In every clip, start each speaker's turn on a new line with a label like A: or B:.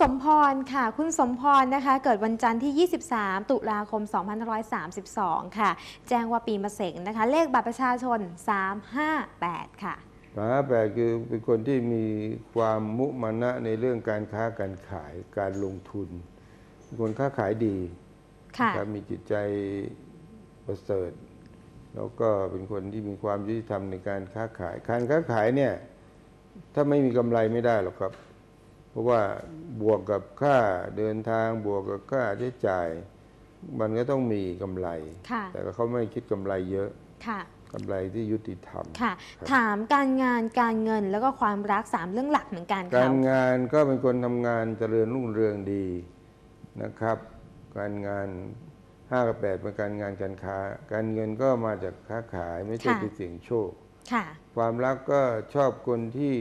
A: สมพรค่ะ คุณสมพรนะคะ เกิดวันจันทร์ที่ 23 ตุลาคม 2532 ค่ะ แจ้งว่าปีมะเสงนะคะ เลขบัตรประชาชน 358 ค่ะ
B: มหาแปดคือเป็นคนที่มีความมุมานะในเรื่องการค้าการขายการลงทุนเป็นคนค้าขายดี
A: ค่ะ
B: ครับมีจิตใจประเสริฐ แล้วก็เป็นคนที่มีความยุติธรรมในการค้าขาย การค้าขายเนี่ย ถ้าไม่มีกำไรไม่ได้หรอกครับเพ ราะว่าบวกกับค่าเดินทางบวกกับค่าใช้จ่าย มันก็ต้องมีกำไร
A: ค่ะ
B: แต่เขาไม่คิดกำไรเยอะ
A: ค่ะ
B: กำไรที่ยุติธรรม
A: ค่ะ
B: ครับ
A: ถามการงานการเงินแล้วก็ความรัก3เรื่องหลักเหมือนกัน
B: กา
A: ค่ะ
B: รงานก็เป็นคนทำงานเจริญรุ่งเรืองดีนะครับ การงานห้ากับแปดเป็นการงานการค้า การเงินก็มาจากค้าขายไม่ใช่
A: ค่ะ
B: ไปเสี่ยงโชค
A: ค่ะ
B: ความรักก็ชอบคนที่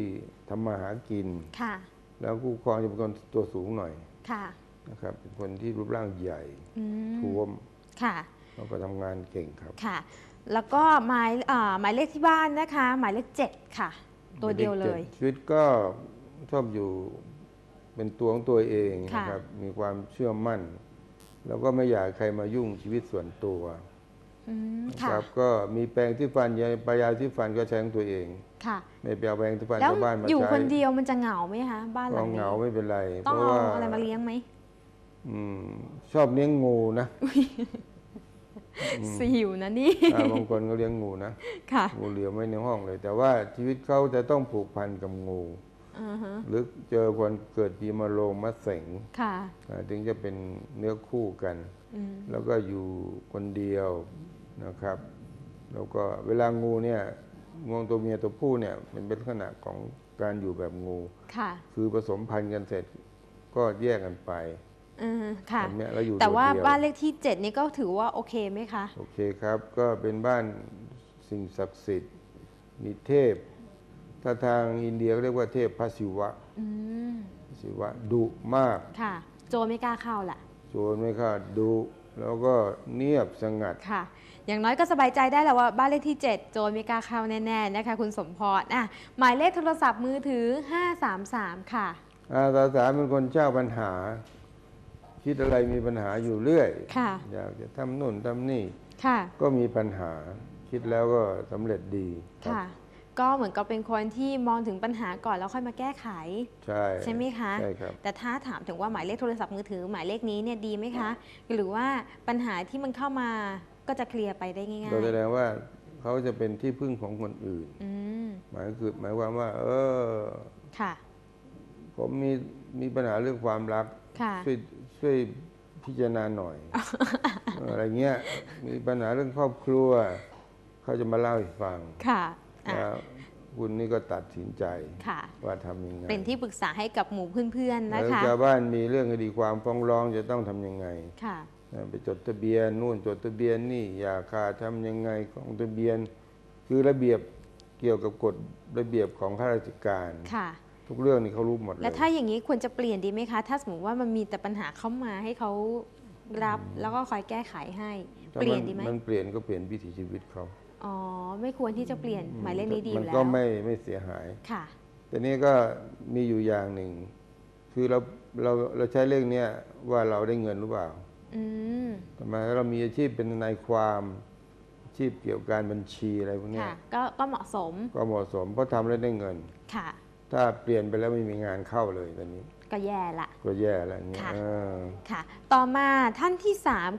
B: ทำมาหากิน
A: ค่ะ
B: แล้วคู่ครองจะเป็นคนตัวสูงหน่อย
A: ค่ะ
B: นะครับ เป็นคนที่รูปร่างใหญ่
A: อืม
B: ท้วม
A: ค่ะ
B: แล้วก็ทำงานเก่งครับ
A: ค่ะ แล้วก็หมายอ่าหมายเลขที่บ้านนะคะ หมายเลข7ค่ะ ตัวเดียวเลย
B: ชีวิตก็ชอบอยู่เป็นตัวของตัวเอง
A: ค่ะ
B: นะครับ มีความเชื่อมั่น แล้วก็ไม่อยากให้ใครมายุ่งชีวิตส่วนตัว
A: อืม
B: นะ
A: ค่ะ
B: ครับก็มีแปรงที่ฟันยาปลายาที่ฟันก็ใช้ของตัวเอง
A: ค่ะ
B: ไม่ไปเอาแปรงที่ฟัน
A: แล้ว
B: ชาวบ้านมา
A: อยู่
B: ใช้
A: คนเดียวมันจะเหงาไหมคะบ้านห
B: ก็
A: ลัง
B: เห
A: นี้
B: งาไม่เป็นไร
A: ต้อ
B: เพ
A: ง
B: ราะ
A: เอา
B: ว่า
A: อะไรมาเลี้ยงไหม
B: อืมชอบเลี้ยงงูนะ
A: สิวนะนี่
B: อ่าบางคนก็เลี้ยงงูนะ
A: ค่ะ
B: งูเหลือมไว้ในห้องเลย แต่ว่าชีวิตเขาจะต้องผูกพันกับงู
A: อือฮะ
B: หรือเจอคนเกิดปีมะโรงมะเสง
A: ค่ะ
B: อ่าถึงจะเป็นเนื้อคู่กัน
A: อืม
B: แล้วก็อยู่คนเดียวนะครับ แล้วก็เวลางูเนี่ยงูตัวเมียตัวผู้เนี่ยมันเป็นลักษณะของการอยู่แบบงู
A: ค่ะ
B: คือผสมพันธุ์กันเสร็จก็แยกกันไป
A: อือค่ะ
B: แบบเนี้ยแล้วอยู่
A: แต่ว่า
B: โดดเดี่ย
A: บ้านเลขที่ 7 นี่ก็ถือว่าโอเคไหมคะ
B: โอเคครับ ก็เป็นบ้านสิ่งศักดิ์สิทธิ์มีเทพ ถ้าทางอินเดียเขาเรียกว่าเทพพระศิวะ
A: อืม
B: ศิวะดุมาก
A: ค่ะ โจรไม่กล้าเข้าแหละ
B: โจรไม่ค่าดุแล้วก็เงียบสงัด
A: ค่ะ อย่างน้อยก็สบายใจได้แหละว่าบ้านเลขที่ 7 โจรไม่กล้าเข้าแน่ๆนะคะคุณสมพรอะหมายเลขโทรศัพท์มือถือ 533 ค่ะ
B: อาสาสาเป็นคนเจ้าปัญหา คิดอะไรมีปัญหาอยู่เรื่อย
A: ค่ะ
B: อยากจะทำนู่นทำนี่
A: ค่ะ
B: ก็มีปัญหา คิดแล้วก็สำเร็จดีครับ
A: ค่ะ ก็เหมือนกับเป็นคนที่มองถึงปัญหาก่อนแล้วค่อยมาแก้ไข
B: ใช่
A: ใช่ไหมคะ
B: ใช่ครับ
A: แต่ถ้าถามถึงว่าหมายเลขโทรศัพท์มือถือหมายเลขนี้เนี่ยดีไหมคะ หรือว่าปัญหาที่มันเข้ามาก็จะเคลียร์ไปได้ง่าย
B: เราแสดงว่าเขาจะเป็นที่พึ่งของคนอื่น
A: ๆอืม
B: หมายคือหมายความว่า เออ
A: ค่ะ
B: ผมมีมีปัญหาเรื่องความรัก
A: ค่ะ
B: ช่วยช่วยพิจารณาหน่อย อะไรเงี้ยมีปัญหาเรื่องครอบครัว เขาจะมาเล่าให้ฟัง
A: ค่ะอะ
B: แล้วคุณนี่ก็ตัดสินใจ
A: ค่ะ
B: ว่าทำยังไง
A: เป็นที่ปรึกษาให้กับหมู่เพื่อนๆ
B: แล้
A: นะ
B: ว
A: คะ
B: ชาวบ้านมีเรื่องคดีความฟ้องร้องจะต้องทำยังไง
A: ค่ะ
B: ไปจดทะเบียนนู่นจดทะเบียนนี่อย่าขาดทำยังไงของทะเบียน คือระเบียบเกี่ยวกับกฎระเบียบของข้าราชการ
A: ค่ะ
B: ทุกเรื่องนี่เขารู้หมดเลย
A: และถ้าอย่างนี้ควรจะเปลี่ยนดีไหมคะ ถ้าสมมติว่ามันมีแต่ปัญหาเข้ามาให้เขารับแล้วก็คอยแก้ไขให้
B: ถ้า
A: เปลี่ยน
B: มั
A: ดีไหม
B: มันเปลี่ยนก็เปลี่ยนวิถีชีวิตเขา
A: อ๋อ ไม่ควรที่จะเปลี่ยนหมายเลขนี้ดีอ
B: มัน
A: ยู่แล้
B: ก็
A: ว
B: ไม่ไม่เสียหาย
A: ค่ะ
B: แต่นี่ก็มีอยู่อย่างหนึ่ง คือเราเราเราใช้เลขเนี้ยว่าเราได้เงินหรือเปล่า
A: อืม
B: ทำไมเรามีอาชีพเป็นทนายความอาชีพเกี่ยวกับการบัญชีอะไรพวกเนี้ย
A: ค่ะก็ก็เหมาะสม
B: ก็เหมาะสมเพราะทำแล้วได้เงิน
A: ค่ะ
B: ถ้าเปลี่ยนไปแล้วไม่มีงานเข้าเลยตอนนี้
A: ก็แย่ละ
B: ก็แย่แล้วอย่างเงี้ย
A: ค่ะ
B: เออ
A: ค่ะ ต่อมาท่านที่สาม